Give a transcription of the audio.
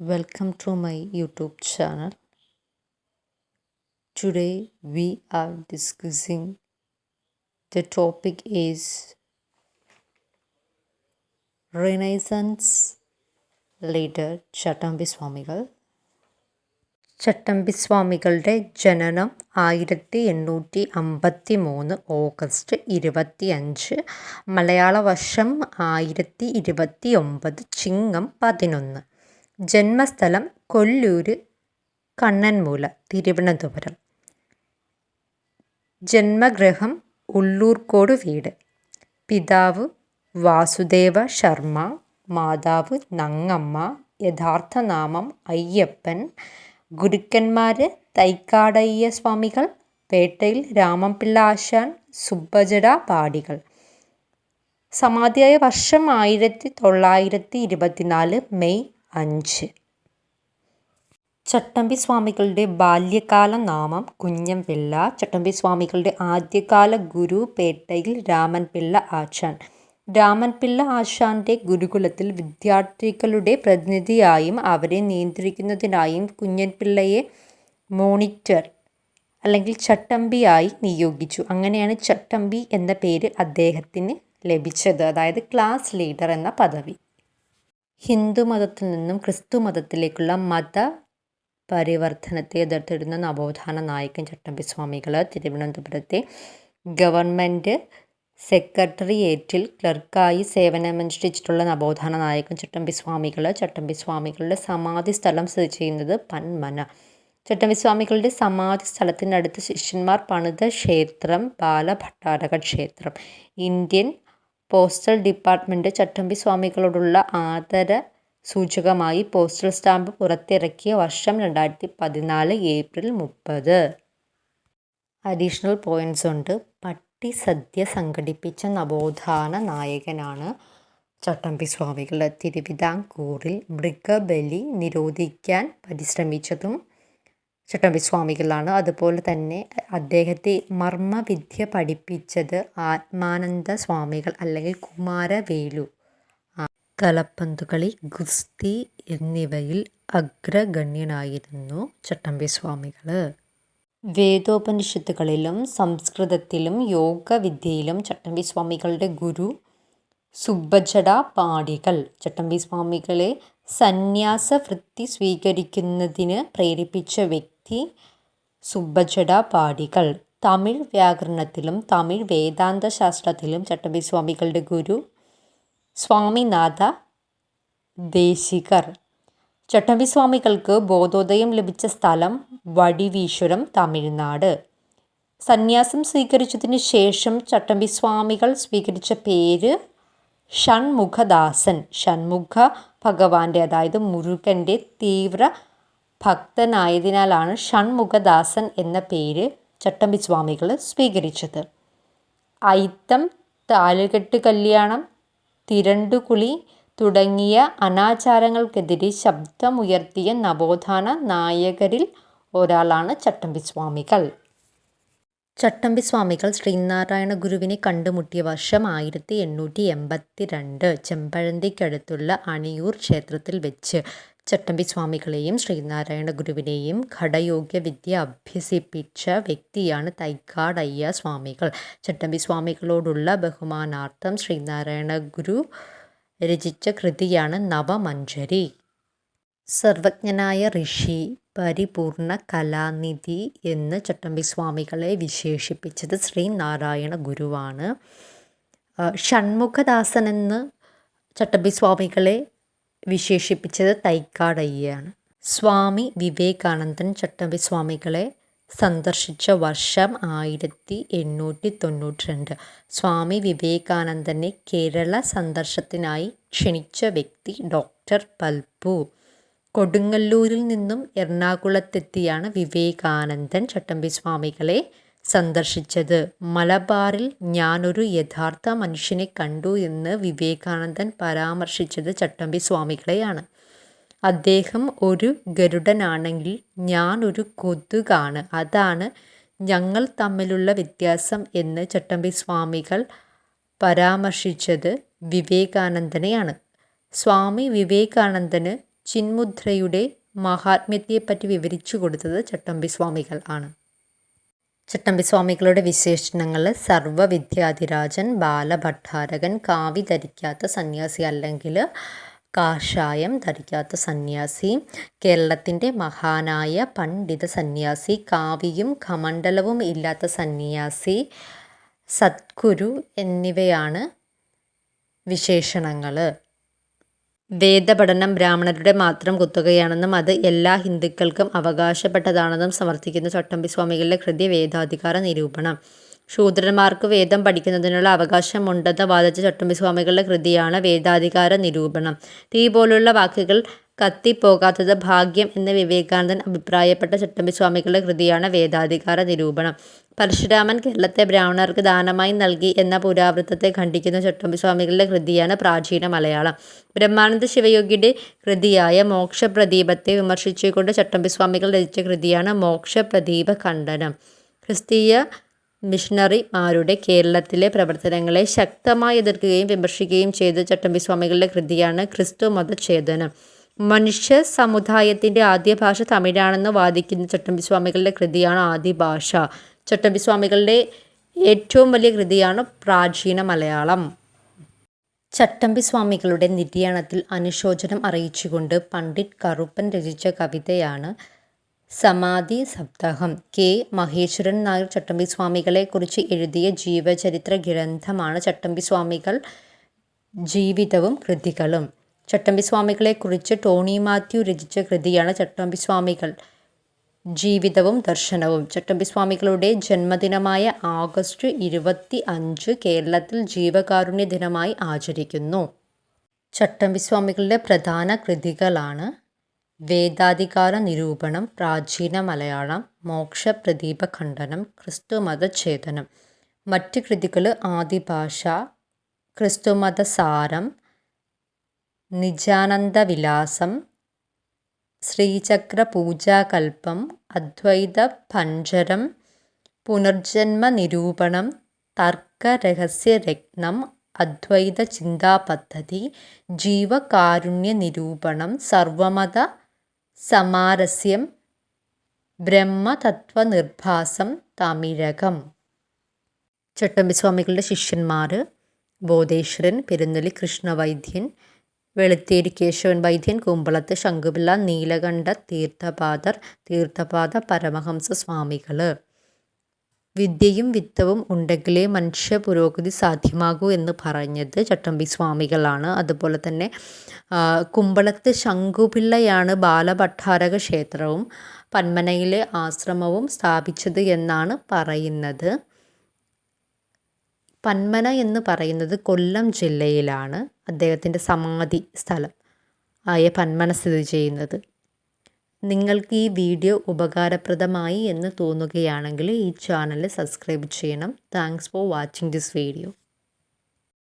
Welcome to my YouTube channel. Today we are discussing the topic is Renaissance leader ചട്ടമ്പി സ്വാമികൾ ചട്ടമ്പി സ്വാമികളുടെ ജനനം ആയിരത്തി എണ്ണൂറ്റി അമ്പത്തി മൂന്ന് ഓഗസ്റ്റ് ഇരുപത്തി അഞ്ച് മലയാള വർഷം ആയിരത്തി ഇരുപത്തി ഒമ്പത് ചിങ്ങം പതിനൊന്ന് ജന്മസ്ഥലം കൊല്ലൂർ കണ്ണൻമൂല തിരുവനന്തപുരം. ജന്മഗ്രഹം ഉള്ളൂർക്കോട് വീട്. പിതാവ് വാസുദേവ ശർമ്മ മാതാവ് നങ്ങമ്മ യഥാർത്ഥ നാമം അയ്യപ്പൻ ഗുരുക്കന്മാർ തൈക്കാടയ്യ സ്വാമികൾ പേട്ടയിൽ രാമൻപിള്ള ആശാൻ സുബ്ബജട പാടികൾ. സമാധിയായ വർഷം ആയിരത്തി തൊള്ളായിരത്തി ഇരുപത്തിനാല് മെയ് അഞ്ച്. ചട്ടമ്പി സ്വാമികളുടെ ബാല്യകാല നാമം കുഞ്ഞംപിള്ള ചട്ടമ്പി സ്വാമികളുടെ ആദ്യകാല ഗുരു പേട്ടയിൽ രാമൻ രാമൻപിള്ള ആശാൻ. രാമൻപിള്ള ആശാന്റെ ഗുരുകുലത്തിൽ വിദ്യാർത്ഥികളുടെ പ്രതിനിധിയായും അവരെ നിയന്ത്രിക്കുന്നതിനായും കുഞ്ഞൻപിള്ളയെ മോണിറ്റർ അല്ലെങ്കിൽ ചട്ടമ്പിയായി നിയോഗിച്ചു. അങ്ങനെയാണ് ചട്ടമ്പി എന്ന പേര് അദ്ദേഹത്തിന് ലഭിച്ചത്. അതായത് ക്ലാസ് ലീഡർ എന്ന പദവി. ഹിന്ദു മതത്തിൽ നിന്നും ക്രിസ്തു മതത്തിലേക്കുള്ള മത പരിവർത്തനത്തെ എതിർത്തിരുന്ന നവോത്ഥാന നായകൻ ചട്ടമ്പി സ്വാമികൾ തിരുവനന്തപുരത്തെ ഗവൺമെന്റ് സെക്രട്ടറിയേറ്റിൽ ക്ലർക്കായി സേവനമനുഷ്ഠിച്ചിട്ടുള്ള നവോത്ഥാന നായകൻ ചട്ടമ്പി സ്വാമികൾ ചട്ടമ്പി സ്വാമികളുടെ സമാധി സ്ഥലം സ്ഥിതി ചെയ്യുന്നത് പന്മന. ചട്ടമ്പി സ്വാമികളുടെ സമാധി സ്ഥലത്തിനടുത്ത് ശിഷ്യന്മാർ പണിത ക്ഷേത്രം ബാലഭട്ടാരക ക്ഷേത്രം. ഇന്ത്യൻ പോസ്റ്റൽ ഡിപ്പാർട്ട്മെന്റ് ചട്ടമ്പി സ്വാമികളോടുള്ള ആദര സൂചകമായി പോസ്റ്റൽ സ്റ്റാമ്പ് പുറത്തിറക്കിയ വർഷം രണ്ടായിരത്തി പതിനാല് ഏപ്രിൽ മുപ്പത്. അഡീഷണൽ പോയിന്റ്സ് ഉണ്ട്. പട്ടി സദ്യ സംഘടിപ്പിച്ച നവോത്ഥാന നായകനാണ് ചട്ടമ്പി സ്വാമികൾ. തിരുവിതാംകൂറിൽ മൃഗബലി നിരോധിക്കാൻ പരിശ്രമിച്ചതും ചട്ടമ്പി സ്വാമികളാണ് അതുപോലെ തന്നെ അദ്ദേഹത്തെ മർമ്മവിദ്യ പഠിപ്പിച്ചത് ആത്മാനന്ദ സ്വാമികൾ അല്ലെങ്കിൽ കുമാരവേലു. തലപ്പന്തുകളി ഗുസ്തി എന്നിവയിൽ അഗ്രഗണ്യനായിരുന്നു ചട്ടമ്പി സ്വാമികൾ വേദോപനിഷത്തുകളിലും സംസ്കൃതത്തിലും യോഗവിദ്യയിലും ചട്ടമ്പി സ്വാമികളുടെ ഗുരു സുബ്ബജട പാടികൾ. ചട്ടമ്പി സ്വാമികളെ സന്യാസ വൃത്തി സ്വീകരിക്കുന്നതിന് പ്രേരിപ്പിച്ച വ്യക്തി സുബ്ബജട പാടികൾ തമിഴ് വ്യാകരണത്തിലും തമിഴ് വേദാന്ത ശാസ്ത്രത്തിലും ചട്ടമ്പി സ്വാമികളുടെ ഗുരു സ്വാമിനാഥ ദേശികർ. ചട്ടമ്പി സ്വാമികൾക്ക് ബോധോദയം ലഭിച്ച സ്ഥലം വടിവീശ്വരം തമിഴ്നാട്. സന്യാസം സ്വീകരിച്ചതിന് ശേഷം ചട്ടമ്പി സ്വാമികൾ സ്വീകരിച്ച പേര് ഷൺമുഖദാസൻ. ഷൺമുഖ ഭഗവാന്റെ അതായത് മുരുകന്റെ തീവ്ര ഭക്തനായതിനാലാണ് ഷൺമുഖദാസൻ എന്ന പേര് ചട്ടമ്പി സ്വാമികൾ സ്വീകരിച്ചത്. ഐത്തം താലുകെട്ട് കല്യാണം തിരണ്ടുകുളി തുടങ്ങിയ അനാചാരങ്ങൾക്കെതിരെ ശബ്ദമുയർത്തിയ നവോത്ഥാന നായകരിൽ ഒരാളാണ് ചട്ടമ്പി സ്വാമികൾ. ചട്ടമ്പി സ്വാമികൾ ശ്രീനാരായണ ഗുരുവിനെ കണ്ടുമുട്ടിയ വർഷം ആയിരത്തി എണ്ണൂറ്റി എൺപത്തി രണ്ട് ചെമ്പഴന്തിക്കടുത്തുള്ള അണിയൂർ ക്ഷേത്രത്തിൽ വെച്ച് ചട്ടമ്പി സ്വാമികളെയും ശ്രീനാരായണ ഗുരുവിനെയും ഘടയോഗ്യ വിദ്യ അഭ്യസിപ്പിച്ച വ്യക്തിയാണ് തൈക്കാടയ്യ സ്വാമികൾ. ചട്ടമ്പി സ്വാമികളോടുള്ള ബഹുമാനാർത്ഥം ശ്രീനാരായണ ഗുരു രചിച്ച കൃതിയാണ് നവമഞ്ജരി. സർവജ്ഞനായ ഋഷി പരിപൂർണ കലാനിധി എന്ന് ചട്ടമ്പി സ്വാമികളെ വിശേഷിപ്പിച്ചത് ശ്രീനാരായണ ഗുരുവാണ്. ഷൺമുഖദാസൻ എന്ന് ചട്ടമ്പി സ്വാമികളെ വിശേഷിപ്പിച്ചത് തൈക്കാടയ്യാണ്. സ്വാമി വിവേകാനന്ദൻ ചട്ടമ്പി സ്വാമികളെ സന്ദർശിച്ച വർഷം ആയിരത്തി എണ്ണൂറ്റി തൊണ്ണൂറ്റി രണ്ട് സ്വാമി വിവേകാനന്ദനെ കേരള സന്ദർശത്തിനായി ക്ഷണിച്ച വ്യക്തി ഡോക്ടർ പൽപു. കൊടുങ്ങല്ലൂരിൽ നിന്നും എറണാകുളത്തെത്തിയാണ് വിവേകാനന്ദൻ ചട്ടമ്പി സ്വാമികളെ സന്ദർശിച്ചത്. മലബാറിൽ ഞാനൊരു യഥാർത്ഥ മനുഷ്യനെ കണ്ടു എന്ന് വിവേകാനന്ദൻ പരാമർശിച്ചത് ചട്ടമ്പി സ്വാമികളെയാണ്. അദ്ദേഹം ഒരു ഗരുഡനാണെങ്കിൽ ഞാൻ ഒരു കൊതുകാണ്. അതാണ് ഞങ്ങൾ തമ്മിലുള്ള വ്യത്യാസം എന്ന് ചട്ടമ്പി സ്വാമികൾ പരാമർശിച്ചത് വിവേകാനന്ദനെയാണ്. സ്വാമി വിവേകാനന്ദന് ചിന്മുദ്രയുടെ മഹാത്മ്യത്തെപ്പറ്റി വിവരിച്ചു കൊടുത്തത് ചട്ടമ്പി സ്വാമികൾ ആണ്. ചട്ടമ്പി സ്വാമികളുടെ വിശേഷണങ്ങൾ സർവവിദ്യാധിരാജൻ ബാലഭട്ടാരകൻ കാവി ധരിക്കാത്ത സന്യാസി അല്ലെങ്കിൽ കാഷായം ധരിക്കാത്ത സന്യാസി കേരളത്തിന്റെ മഹാനായ പണ്ഡിത സന്യാസി കാവിയും കമണ്ഡലവും ഇല്ലാത്ത സന്യാസി സദ്ഗുരു എന്നിവയാണ് വിശേഷണങ്ങൾ. വേദപഠനം ബ്രാഹ്മണരുടെ മാത്രം കുത്തകയാണെന്നും അത് എല്ലാ ഹിന്ദുക്കൾക്കും അവകാശപ്പെട്ടതാണെന്നും സമർത്ഥിക്കുന്ന ചട്ടമ്പി സ്വാമികളുടെ കൃതി വേദാധികാര നിരൂപണം. ശൂദ്രന്മാർക്ക് വേദം പഠിക്കുന്നതിനുള്ള അവകാശമുണ്ടെന്ന് വാദിച്ച ചട്ടമ്പി സ്വാമികളുടെ കൃതിയാണ് വേദാധികാര നിരൂപണം. തീ പോലുള്ള വാക്കുകൾ കത്തിപ്പോകാത്തത് ഭാഗ്യം എന്ന് വിവേകാനന്ദൻ അഭിപ്രായപ്പെട്ട ചട്ടമ്പിസ്വാമികളുടെ കൃതിയാണ് വേദാധികാര നിരൂപണം. പരശുരാമൻ കേരളത്തെ ബ്രാഹ്മണർക്ക് ദാനമായി നൽകി എന്ന പുരാവൃത്തത്തെ ഖണ്ഡിക്കുന്ന ചട്ടമ്പിസ്വാമികളുടെ കൃതിയാണ് പ്രാചീന മലയാളം. ബ്രഹ്മാനന്ദ ശിവയോഗിയുടെ കൃതിയായ മോക്ഷപ്രദീപത്തെ വിമർശിച്ചുകൊണ്ട് ചട്ടമ്പിസ്വാമികൾ രചിച്ച കൃതിയാണ് മോക്ഷപ്രദീപ ഖണ്ഡനം. ക്രിസ്തീയ മിഷണറിമാരുടെ കേരളത്തിലെ പ്രവർത്തനങ്ങളെ ശക്തമായി എതിർക്കുകയും വിമർശിക്കുകയും ചെയ്ത ചട്ടമ്പിസ്വാമികളുടെ കൃതിയാണ് ക്രിസ്തു മതഛേദനം മനുഷ്യ സമുദായത്തിന്റെ ആദ്യ ഭാഷ തമിഴാണെന്ന് വാദിക്കുന്ന ചട്ടമ്പി സ്വാമികളുടെ കൃതിയാണ് ആദ്യ ഭാഷ ചട്ടമ്പി സ്വാമികളുടെ ഏറ്റവും വലിയ കൃതിയാണ് പ്രാചീന മലയാളം. ചട്ടമ്പി സ്വാമികളുടെ നിര്യാണത്തിൽ അനുശോചനം അറിയിച്ചുകൊണ്ട് പണ്ഡിറ്റ് കറുപ്പൻ രചിച്ച കവിതയാണ് സമാധി സപ്താഹം. കെ. മഹേശ്വരൻ നായർ ചട്ടമ്പി സ്വാമികളെക്കുറിച്ച് എഴുതിയ ജീവചരിത്ര ഗ്രന്ഥമാണ് ചട്ടമ്പി സ്വാമികൾ ജീവിതവും കൃതികളും. ചട്ടമ്പി സ്വാമികളെക്കുറിച്ച് ടോണി മാത്യു രചിച്ച കൃതിയാണ് ചട്ടമ്പി സ്വാമികൾ ജീവിതവും ദർശനവും. ചട്ടമ്പി സ്വാമികളുടെ ജന്മദിനമായ ആഗസ്റ്റ് ഇരുപത്തി അഞ്ച് കേരളത്തിൽ ജീവകാരുണ്യ ദിനമായി ആചരിക്കുന്നു. ചട്ടമ്പി സ്വാമികളുടെ പ്രധാന കൃതികളാണ് വേദാധികാര നിരൂപണം പ്രാചീന മലയാളം മോക്ഷപ്രദീപ ഖണ്ഡനം ക്രിസ്തുമതഛേദനം. മറ്റ് കൃതികൾ ആദിഭാഷ ക്രിസ്തുമതസാരം നിജാനന്ദവിലാസം ശ്രീചക്രപൂജാകൽപ്പം പുനർജന്മ നിരൂപണം തർക്കരഹസ്യരത്നം അദ്വൈത ചിന്താപദ്ധതി ജീവകാരുണ്യ നിരൂപണം സർവമത സമാരസ്യം ബ്രഹ്മതത്വനിർഭാസം തമിഴകം. ചട്ടമ്പിസ്വാമികളുടെ ശിഷ്യന്മാർ ബോധേശ്വരൻ പെരുന്നലി കൃഷ്ണവൈദ്യൻ വെളുത്തേരി കേശവൻ വൈദ്യൻ കുമ്പളത്ത് ശങ്കുപിള്ള നീലകണ്ഠ തീർത്ഥപാദർ തീർത്ഥപാദ പരമഹംസ സ്വാമികൾ വിദ്യയും വിത്തവും ഉണ്ടെങ്കിലേ മനുഷ്യ പുരോഗതി സാധ്യമാകൂ എന്ന് പറഞ്ഞത് ചട്ടമ്പി സ്വാമികളാണ്. അതുപോലെ തന്നെ കുമ്പളത്ത് ശങ്കുപിള്ളയാണ് ബാലഭട്ടാരക ക്ഷേത്രവും പന്മനയിലെ ആശ്രമവും സ്ഥാപിച്ചത് എന്നാണ് പറയുന്നത്. പന്മന എന്ന് പറയുന്നത് കൊല്ലം ജില്ലയിലാണ് അദ്ദേഹത്തിന്റെ സമാധി സ്ഥലം ആയ പന്മന സ്ഥിതി ചെയ്യുന്നത്. നിങ്ങൾക്ക് ഈ വീഡിയോ ഉപകാരപ്രദമായി എന്ന് തോന്നുകയാണെങ്കിൽ ഈ ചാനൽ സബ്സ്ക്രൈബ് ചെയ്യണം. Thanks for watching this video.